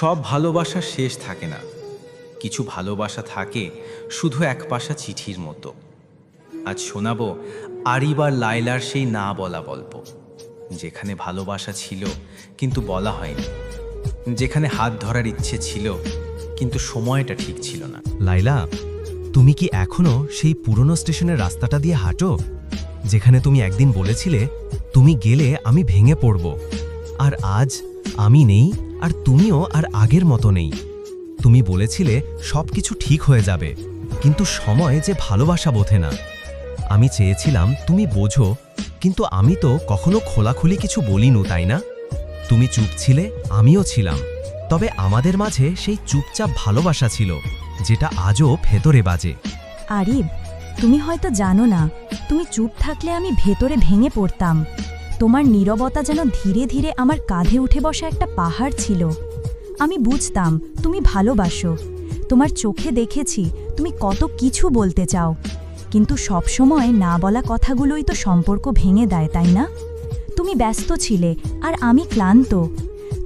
সব ভালোবাসার শেষ থাকে না। কিছু ভালোবাসা থাকে শুধু এক পাশা চিঠির মতো। আজ শোনাবো আরিবার লাইলার সেই না বলা গল্প। যেখানে ভালোবাসা ছিল, কিন্তু বলা হয়নি। যেখানে হাত ধরার ইচ্ছে ছিল, কিন্তু সময়টা ঠিক ছিল না। লাইলা তুমি কি এখনও সেই পুরনো স্টেশনের রাস্তাটা দিয়ে হাঁটো? যেখানে তুমি একদিন বলেছিলে, তুমি গেলে আমি ভেঙে পড়ব। আর আজ আমি নেই আর তুমিও আর আগের মতো নেই। তুমি বলেছিলে সব কিছু ঠিক হয়ে যাবে, কিন্তু সময় যে ভালোবাসা বোধে না। আমি চেয়েছিলাম তুমি বোঝো, কিন্তু আমি তো কখনো খোলাখুলি কিছু বলিনু, তাই না? তুমি চুপ ছিলে, আমিও ছিলাম, তবে আমাদের মাঝে সেই চুপচাপ ভালোবাসা ছিল, যেটা আজও ভেতরে বাজে। আরিব তুমি হয়তো জানো না, তুমি চুপ থাকলে আমি ভেতরে ভেঙে পড়তাম। তোমার নীরবতা যেন ধীরে ধীরে আমার কাঁধে উঠে বসা একটা পাহাড় ছিল। আমি বুঝতাম, তুমি ভালোবাসো। তোমার চোখে দেখেছি, তুমি কত কিছু বলতে চাও। কিন্তু সবসময় না বলা কথাগুলোই তো সম্পর্ক ভেঙে দেয়, তাই না? তুমি ব্যস্ত ছিলে, আর আমি ক্লান্ত।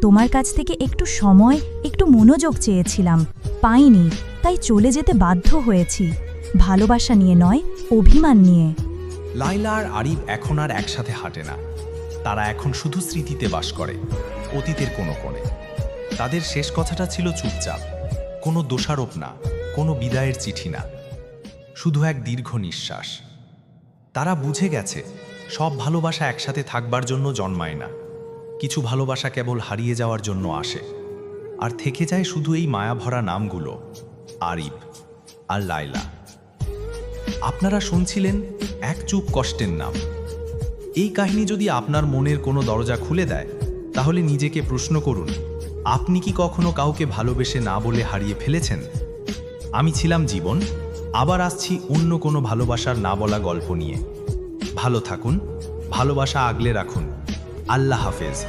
তোমার কাছ থেকে একটু সময়, একটু মনোযোগ চেয়েছিলাম। পাইনি, তাই চলে যেতে বাধ্য হয়েছি। ভালোবাসা নিয়ে নয়, অভিমান নিয়ে। লাইলা আর আরিফ এখন আর একসাথে হাঁটে না। তারা এখন শুধু স্মৃতিতে বাস করে, অতীতের কোনো কোণে। তাদের শেষ কথাটা ছিল চুপচাপ, কোনো দোষারোপ না, কোনো বিদায়ের চিঠি না, শুধু এক দীর্ঘ নিঃশ্বাস। তারা বুঝে গেছে, সব ভালোবাসা একসাথে থাকবার জন্য জন্মায় না। কিছু ভালোবাসা কেবল হারিয়ে যাওয়ার জন্য আসে। আর থেকে যায় শুধু এই মায়াভরা নামগুলো, আরিফ আর লাইলা। আপনারা শুনছিলেন এক চুপ কষ্টের নাম। এই কাহিনী যদি আপনার মনের কোনো দরজা খুলে দেয়, তাহলে নিজেকে প্রশ্ন করুন, আপনি কি কখনো কাউকে ভালোবেসে না বলে হারিয়ে ফেলেছেন? আমি ছিলাম জীবন, আবার আসছি অন্য কোনো ভালোবাসার না বলা গল্প নিয়ে। ভালো থাকুন, ভালোবাসা আগলে রাখুন। আল্লাহ হাফেজ।